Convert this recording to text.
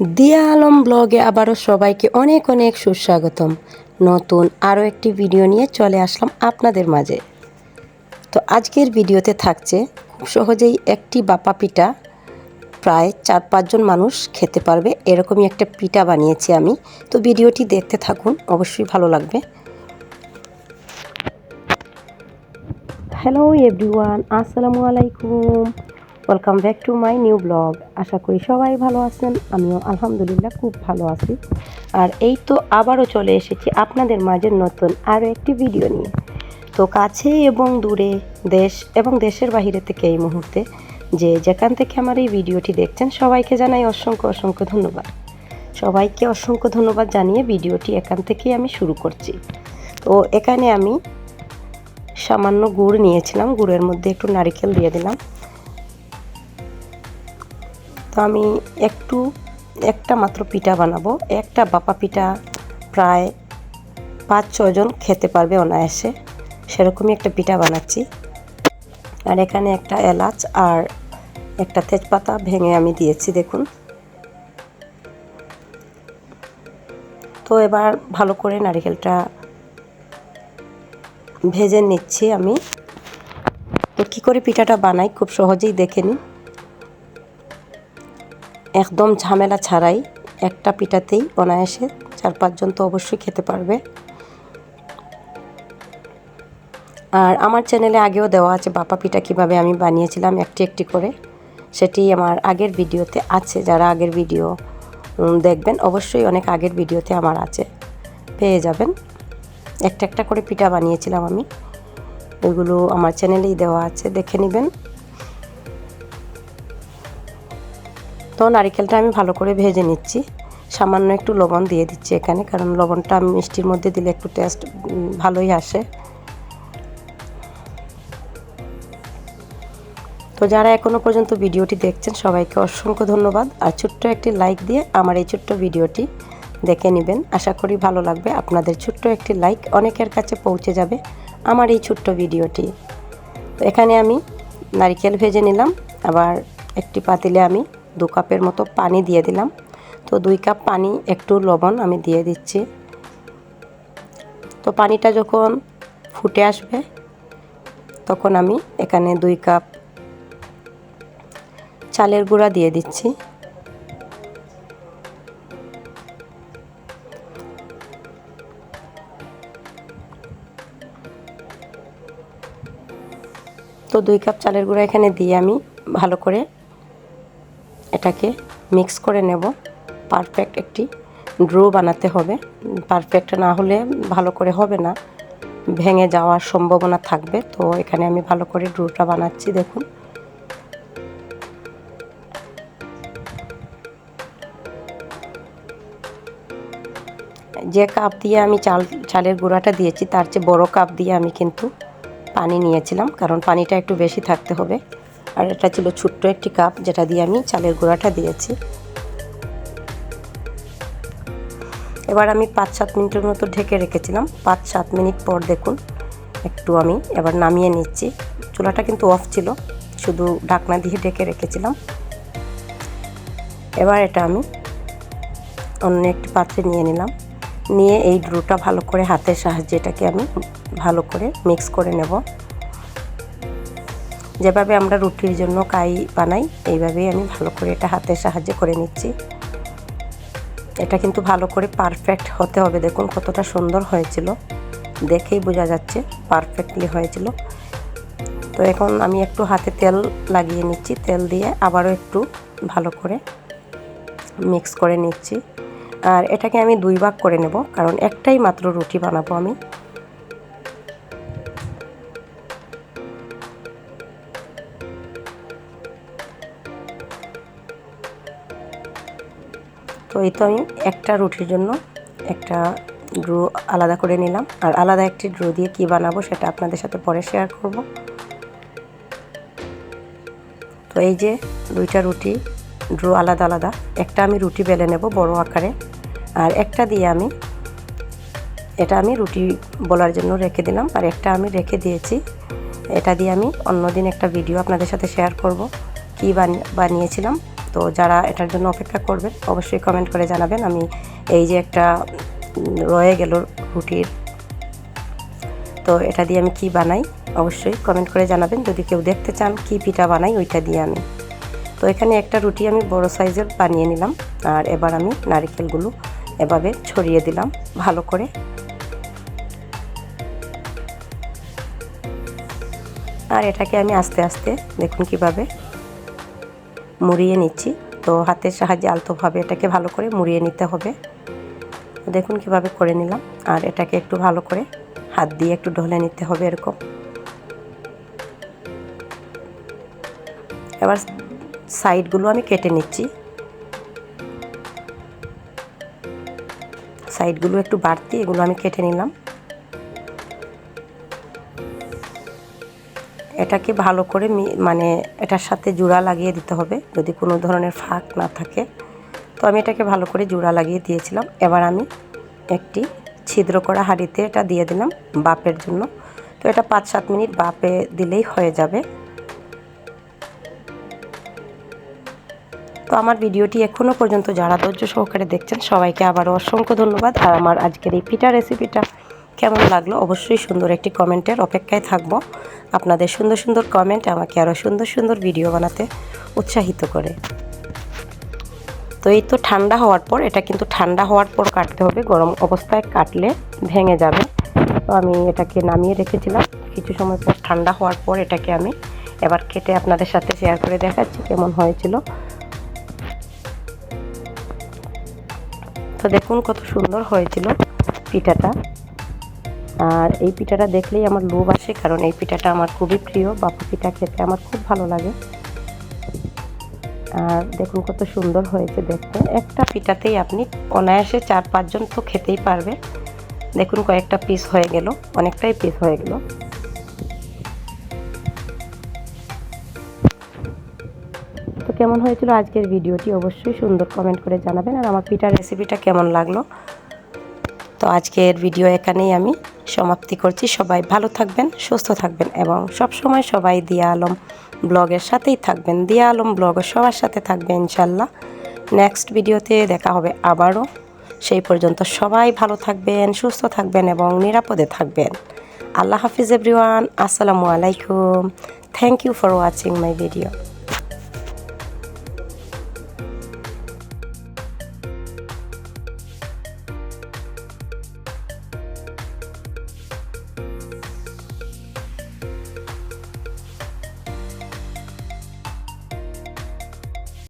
দিয়া আলম ব্লগে আবারও সবাইকে অনেক অনেক সুস্বাগতম। নতুন আরও একটি ভিডিও নিয়ে চলে আসলাম আপনাদের মাঝে। তো আজকের ভিডিওতে থাকছে, খুব সহজেই একটি বাপা পিঠা, প্রায় চার পাঁচজন মানুষ খেতে পারবে, এরকমই একটা পিঠা বানিয়েছি আমি। তো ভিডিওটি দেখতে থাকুন, অবশ্যই ভালো লাগবে। হ্যালো এভরিওয়ান আসসালামু আলাইকুম। Welcome back to my new blog আশা করি সবাই ভালো আছেন। আমিও আলহামদুলিল্লাহ খুব ভালো আছি। আর এই তো আবারও চলে এসেছি আপনাদের মাঝে নতুন আরও একটি ভিডিও নিয়ে। তো কাছে এবং দূরে দেশ এবং দেশের বাহিরে থেকে এই মুহূর্তে যে যেখান থেকে আমার এই ভিডিওটি দেখছেন, সবাইকে জানাই অসংখ্য অসংখ্য ধন্যবাদ। সবাইকে অসংখ্য ধন্যবাদ জানিয়ে ভিডিওটি এখান থেকেই আমি শুরু করছি। তো এখানে আমি সামান্য গুড় নিয়েছিলাম। গুড়ের মধ্যে একটু নারিকেল দিয়ে দিলাম। তো আমি একটু, একটা মাত্র পিঠা বানাবো। একটা বাপা পিঠা প্রায় পাঁচ ছজন খেতে পারবে অনায়াসে। সেরকমই একটা পিঠা বানাচ্ছি। আর এখানে একটা এলাচ আর একটা তেজপাতা ভেঙে আমি দিয়েছি, দেখুন। তো এবার ভালো করে নারিকেলটা ভেজে নিচ্ছি আমি। তো কী করে পিঠাটা বানাই খুব সহজেই দেখে নিন। একদম ঝামেলা ছাড়াই একটা পিঠাতেই অনায়াসে চার পাঁচজন তো অবশ্যই খেতে পারবে। আর আমার চ্যানেলে আগেও দেওয়া আছে বাপা পিঠা কীভাবে আমি বানিয়েছিলাম একটি একটি করে। সেটি আমার আগের ভিডিওতে আছে, যারা আগের ভিডিও দেখবেন অবশ্যই অনেক আগের ভিডিওতে আমার আছে। পেয়ে যাবেন। একটা একটা করে পিঠা বানিয়েছিলাম আমি। ওইগুলো আমার চ্যানেলেই দেওয়া আছে, দেখে নেবেন। তো নারিকেলটা আমি ভালো করে ভেজে নিচ্ছি। সামান্য একটু লবণ দিয়ে দিচ্ছি এখানে, কারণ লবণটা আমি মিষ্টির মধ্যে দিলে একটু টেস্ট ভালোই আসে। তো যারা এখনও পর্যন্ত ভিডিওটি দেখছেন, সবাইকে অসংখ্য ধন্যবাদ। আর ছোট্ট একটি লাইক দিয়ে আমার এই ছোট্ট ভিডিওটি দেখে নেবেন। আশা করি ভালো লাগবে। আপনাদের ছোট্ট একটি লাইক অনেকের কাছে পৌঁছে যাবে আমার এই ছোট্ট ভিডিওটি। তো এখানে আমি নারিকেল ভেজে নিলাম। আবার একটি পাতিলে আমি দু কাপের মতো পানি দিয়ে দিলাম। তো দুই কাপ পানি, একটু লবণ আমি দিয়ে দিচ্ছি। তো পানিটা যখন ফুটে আসবে, তখন আমি এখানে দুই কাপ চালের গুঁড়া দিয়ে দিচ্ছি। তো দুই কাপ চালের গুঁড়া এখানে দিয়ে আমি ভালো করে এটাকে মিক্স করে নেব। পারফেক্ট একটি ড্রো বানাতে হবে। পারফেক্ট না হলে ভালো করে হবে না। ভেঙে যাওয়ার সম্ভাবনা থাকবে। তো এখানে আমি ভালো করে ড্রোটা বানাচ্ছি, দেখুন। যে কাপ দিয়ে আমি চাল, চালের গুঁড়াটা দিয়েছি, তার চেয়ে বড় কাপ দিয়ে আমি কিন্তু পানি নিয়েছিলাম, কারণ পানিটা একটু বেশি থাকতে হবে। আর এটা ছিল ছোট্ট একটি কাপ যেটা দিয়ে আমি চালের গুঁড়াটা দিয়েছি। এবার আমি পাঁচ সাত মিনিটের মতো ঢেকে রেখেছিলাম। পাঁচ সাত মিনিট পর দেখুন, একটু আমি এবার নামিয়ে নিচ্ছি। চুলাটা কিন্তু অফ ছিল, শুধু ঢাকনা দিয়ে ঢেকে রেখেছিলাম। এবার এটা আমি অন্য একটি পাত্রে নিয়ে নিলাম। নিয়ে এই ড্রুটা ভালো করে হাতের সাহায্যে এটাকে আমি ভালো করে মিক্স করে নেব। যেভাবে আমরা রুটির জন্য কাই বানাই, এইভাবেই আমি ভালো করে এটা হাতের সাহায্যে করে নিচ্ছি। এটা কিন্তু ভালো করে পারফেক্ট হতে হবে। দেখুন কতটা সুন্দর হয়েছিল। দেখেই বোঝা যাচ্ছে পারফেক্টলি হয়েছিল। তো এখন আমি একটু হাতে তেল লাগিয়ে নিচ্ছি। তেল দিয়ে আবারও একটু ভালো করে মিক্স করে নিচ্ছি। আর এটাকে আমি দুই ভাগ করে নেব, কারণ একটাই মাত্র রুটি বানাবো আমি। তো এই তো আমি একটা রুটির জন্য একটা ড্রো আলাদা করে নিলাম। আর আলাদা একটি ড্রো দিয়ে কী বানাবো সেটা আপনাদের সাথে পরে শেয়ার করব। তো এই যে দুইটা রুটি, ড্রো আলাদা আলাদা, একটা আমি রুটি বেলে নেব বড় আকারে, আর একটা দিয়ে আমি, এটা আমি রুটি বলার জন্য রেখে দিলাম, আর একটা আমি রেখে দিয়েছি। এটা দিয়ে আমি অন্যদিন একটা ভিডিও আপনাদের সাথে শেয়ার করব, কী বানিয়েছিলাম। তো যারা এটার জন্য অপেক্ষা করবেন অবশ্যই কমেন্ট করে জানাবেন। আমি এই যে একটা রয়ে গেল রুটির। তো এটা দিয়ে আমি কি বানাই? অবশ্যই কমেন্ট করে জানাবেন। যদি কেউ দেখতে চান কি পিঠা বানাই, ওইটা দিয়ে আমি। তো এখানে একটা রুটি আমি বড় সাইজের বানিয়ে নিলাম। আর এবার আমি নারিকেলগুলো এভাবে ছড়িয়ে দিলাম ভালো করে। আর এটাকে আমি আস্তে আস্তে দেখুন কীভাবে মুড়িয়ে নিচ্ছি। তো হাতের সাহায্যে আলতোভাবে এটাকে ভালো করে মুড়িয়ে নিতে হবে। দেখুন কীভাবে করে নিলাম। আর এটাকে একটু ভালো করে হাত দিয়ে একটু ঢলে নিতে হবে এরকম। এবার সাইডগুলো আমি কেটে নিচ্ছি। সাইডগুলো একটু বাড়তি, এগুলো আমি কেটে নিলাম। এটাকে ভালো করে মানে এটার সাথে জোড়া লাগিয়ে দিতে হবে, যদি কোনো ধরনের ফাঁক না থাকে। তো আমি এটাকে ভালো করে জোড়া লাগিয়ে দিয়েছিলাম। এবার আমি একটি ছিদ্র করা হাঁড়িতে এটা দিয়ে দিলাম বাপের জন্য। তো এটা পাঁচ সাত মিনিট বাপে দিলেই হয়ে যাবে। তো আমার ভিডিওটি এখনও পর্যন্ত যারা ধৈর্য সহকারে দেখছেন, সবাইকে আবারও অসংখ্য ধন্যবাদ। আর আমার আজকের এই পিঠা রেসিপিটা কেমন লাগল? অবশ্যই সুন্দর একটি কমেন্টের অপেক্ষায় থাকব। আপনাদের সুন্দর সুন্দর কমেন্ট আমাকে আরও সুন্দর সুন্দর ভিডিও বানাতে উৎসাহিত করে। তো এই তো ঠান্ডা হওয়ার পর, এটা কিন্তু ঠান্ডা হওয়ার পর কাটতে হবে। গরম অবস্থায় কাটলে ভেঙে যাবে। তো আমি এটাকে নামিয়ে রেখেছিলাম। কিছু সময় পর ঠান্ডা হওয়ার পর এটাকে আমি এবার কেটে আপনাদের সাথে শেয়ার করে দেখাচ্ছি কেমন হয়েছিল। তো দেখুন কত সুন্দর হয়েছিল পিঠাটা। আর এই পিঠাটা দেখলেই আমার লোভ আসে, কারণ এই পিঠাটা আমার খুবই প্রিয়। বাপু পিঠা খেতে আমার খুব ভালো লাগে। আর দেখুন কত সুন্দর হয়েছে দেখতে। একটা পিঠাতেই আপনি অনায়াসে চার পাঁচজন তো খেতেই পারবে। দেখুন কয়েকটা পিস হয়ে গেল, অনেকটাই পিস হয়ে গেল। তো কেমন হয়েছিল আজকের ভিডিওটি অবশ্যই সুন্দর কমেন্ট করে জানাবেন। আর আমার পিঠার রেসিপিটা কেমন লাগল? তো আজকের ভিডিও এখানেই আমি সমাপ্তি করছি। সবাই ভালো থাকবেন, সুস্থ থাকবেন এবং সব সময় সবাই দিয়া আলম ব্লগের সাথেই থাকবেন। দিয়া আলম ব্লগের সবার সাথে থাকবেন ইনশাল্লাহ। নেক্সট ভিডিওতে দেখা হবে আবারও। সেই পর্যন্ত সবাই ভালো থাকবেন, সুস্থ থাকবেন এবং নিরাপদে থাকবেন। আল্লাহ হাফিজ এভরিওয়ান আসসালামু আলাইকুম। Thank you for watching my video